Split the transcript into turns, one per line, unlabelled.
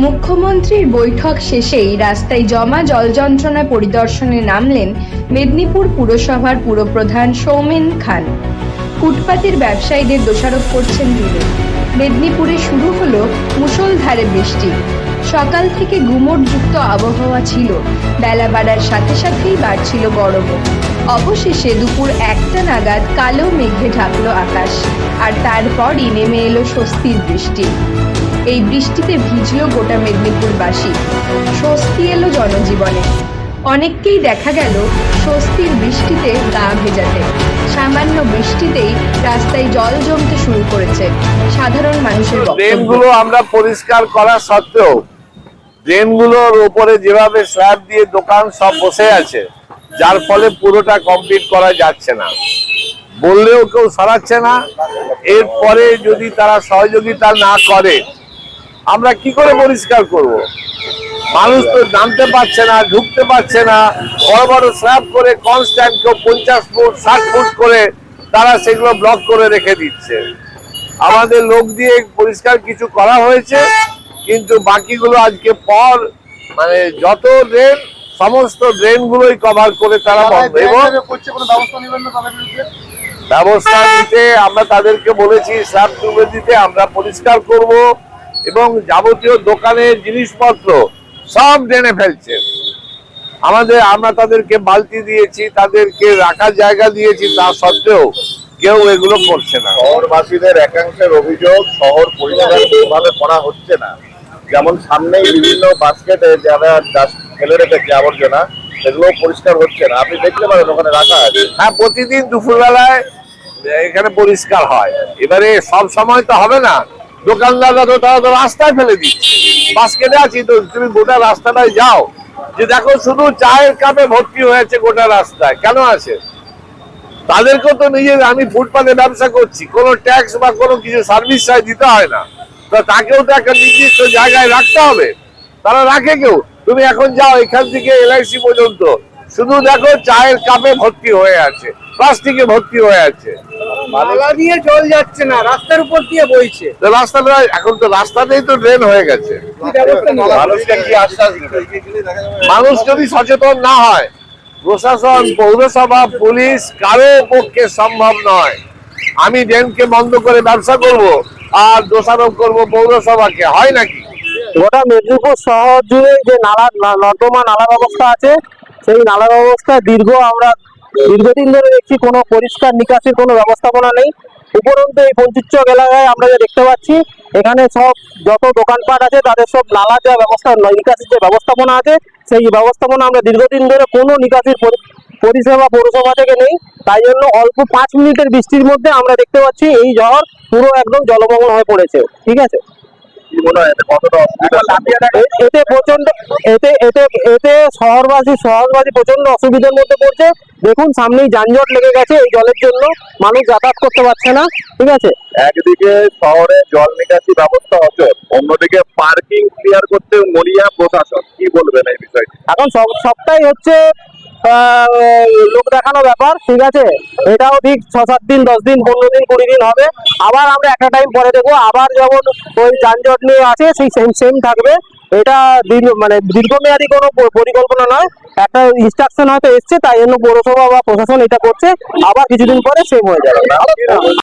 মুখ্যমন্ত্রীর বৈঠক শেষেই রাস্তায় জমা জল যন্ত্রণা পরিদর্শনে নামলেন মেদিনীপুর পুরসভার পুরপ্রধান সৌমেন খান। ফুটপাতের ব্যবসায়ীদের দোষারোপ করছেন তিনি। মেদিনীপুরে শুরু হলো মুষলধারে বৃষ্টি। সকাল থেকে গুমোটযুক্ত আবহাওয়া ছিল। বেলা বাড়ার সাথে সাথেই বাড়ছিল গরমও অবশেষে দুপুর একটা নাগাদ কালো মেঘে ঢাকলো আকাশ। আর তারপরই নেমে এলো স্বস্তির বৃষ্টি। এই বৃষ্টিতে ভিজল গোটা মেদিনীপুরবাসী। স্বস্তি এলো জনজীবনে। অনেককেই দেখা গেল স্বস্তির বৃষ্টিতে গা ভেজাতে। সামান্য বৃষ্টিতেই রাস্তায় জল জমতে শুরু করেছে সাধারণ মানুষের
ড্রেনগুলো আমরা পরিষ্কার করা সত্ত্বেও ড্রেনগুলোর উপরে যেভাবে স্ল্যাব দিয়ে দোকান সব বসে আছে, যার ফলে পুরোটা কমপ্লিট করা যাচ্ছে না। বললেও কেউ সরাচ্ছে না। এরপরে যদি তারা সহযোগিতা না করে আমরা কি করে পরিষ্কার করব। মানুষ তো জানতে পারছে না ঢুকতে পারছে না। বড় বড় স্ল্যাব করে কনস্ট্যান্ট কেউ পঞ্চাশ ফুট ষাট ফুট করে তারা সেগুলো ব্লক করে রেখে দিচ্ছে। আমাদের লোক দিয়ে পরিষ্কার কিছু করা হয়েছে কিন্তু বাকিগুলো আজকে পর মানে যত ড্রেন সমস্ত ড্রেন গুলোই কভার করে তারা বন্ধ। এবং ব্যবস্থা নিতে আমরা তাদেরকে বলেছি স্ল্যাব তুলে দিতে আমরা পরিষ্কার করব। এবং যাবতীয় দোকানের জিনিসপত্র সব ড্রেনে ফেলছে। আমাদের আমরা তাদেরকে বালতি দিয়েছি তাদেরকে রাখার জায়গা দিয়েছি তা সত্ত্বেও কেউ এগুলো করছে না।
শহরবাসীদের একাংশের অভিযোগ শহর পরিষ্কার করা হচ্ছে না। যেমন সামনেই বিভিন্ন বাস্কেটে যারা ফেলে রেখেছে আবর্জনা সেগুলো পরিষ্কার হচ্ছে না। আপনি দেখতে পারেন ওখানে রাখা আছে।
হ্যাঁ প্রতিদিন দুপুরবেলায় এখানে পরিষ্কার হয়। এবারে সব সময় তো হবে না। দোকানদাররা তো রাস্তায় ফেলে দিচ্ছে। বাস্কেটে আছি তো, তুমি গোটা রাস্তাটায় যাও। যে দেখো শুধু চায়ের কাপে ভর্তি হয়েছে গোটা রাস্তায়, কেন আছে? তাদেরকেও তো নিজের, আমি ফুটপাতে ব্যবসা করছি, কোনো ট্যাক্স বা কোনো কিছু সার্ভিস চার্জ দিতে হয় না। তো তাকেও তো একটা নির্দিষ্ট জায়গায় রাখতে হবে। তারা রাখে কেউ? তুমি এখন যাও এখান থেকে এলআইসি পর্যন্ত। শুধু দেখো চায়ের কাপে ভর্তি হয়ে আছে, প্লাস্টিকে ভর্তি হয়ে আছে।
নালা দিয়ে জল যাচ্ছে না রাস্তার উপর দিয়ে বইছে
রাস্তাটা এখন তো রাস্তাতেই তো ড্রেন হয়ে গেছে
কি ব্যবস্থা নেওয়া?
মানুষকে কি আশ্বাস দিবেন?
মানুষ যদি সচেতন না হয় প্রশাসন পৌরসভা পুলিশ কারও পক্ষে সম্ভব নয় আমি ড্রেনকে বন্ধ করে ব্যবসা করব আর দোষারোপ করব পৌরসভাকে হয় নাকি
গোটা মেদিনীপুর শহর জুড়ে যে নালা নর্দমা নালা ব্যবস্থা আছে সেই নালা ব্যবস্থা দীর্ঘ আমরা দীর্ঘদিন ধরে দেখছি কোনো পরিষ্কার নিকাশির কোনো ব্যবস্থাপনা নেই। উপরন্তু এই পঞ্চুচক এলাকায় আমরা যে দেখতে পাচ্ছি, এখানে সব যত দোকানপাট আছে, তাদের সব নালা যা ব্যবস্থা, নিকাশির যে ব্যবস্থাপনা আছে, সেই ব্যবস্থাপনা আমরা দীর্ঘদিন ধরে কোনো নিকাশির পরি- পরিষেবা পৌরসভা থেকে নেই। তাই জন্য অল্প পাঁচ মিনিটের বৃষ্টির মধ্যে আমরা দেখতে পাচ্ছি, এই শহর পুরো একদম জলমগ্ন হয়ে পড়েছে। ঠিক আছে?
কি মনে হয় এতে কতটা অসুবিধা
এতে প্রচণ্ড এতে এতে এতে শহরবাসী শহরবাসী প্রচণ্ড অসুবিধার মধ্যে পড়ছে। দেখুন সামনেই যানজট লেগে গেছে এই জলের জন্য। মানুষ যাতায়াত করতে পারছে না। ঠিক আছে?
একদিকে শহরে জল নিকাশি ব্যবস্থা অচল অন্যদিকে পার্কিং ক্লিয়ার করতে মরিয়া প্রশাসন। কি বলবেন এই বিষয়টি?
এখন সব সবটাই হচ্ছে লোক দেখানো ব্যাপার, ঠিক আছে? এটাও ঠিক ছ সাত দিন, দশ দিন, পনেরো দিন, কুড়ি দিন হবে। আবার আমরা একটা টাইম পরে দেখব, আবার যখন ওই যানজট নিয়ে আছে সেই সেম সেম থাকবে। এটা দীর্ঘ মানে দীর্ঘমেয়াদী কোনো পরিকল্পনা নয়। একটা ইনস্ট্রাকশন হয়তো এসছে, তাই জন্য পৌরসভা বা প্রশাসন এটা করছে। আবার কিছুদিন পরে সেম হয়ে যাবে।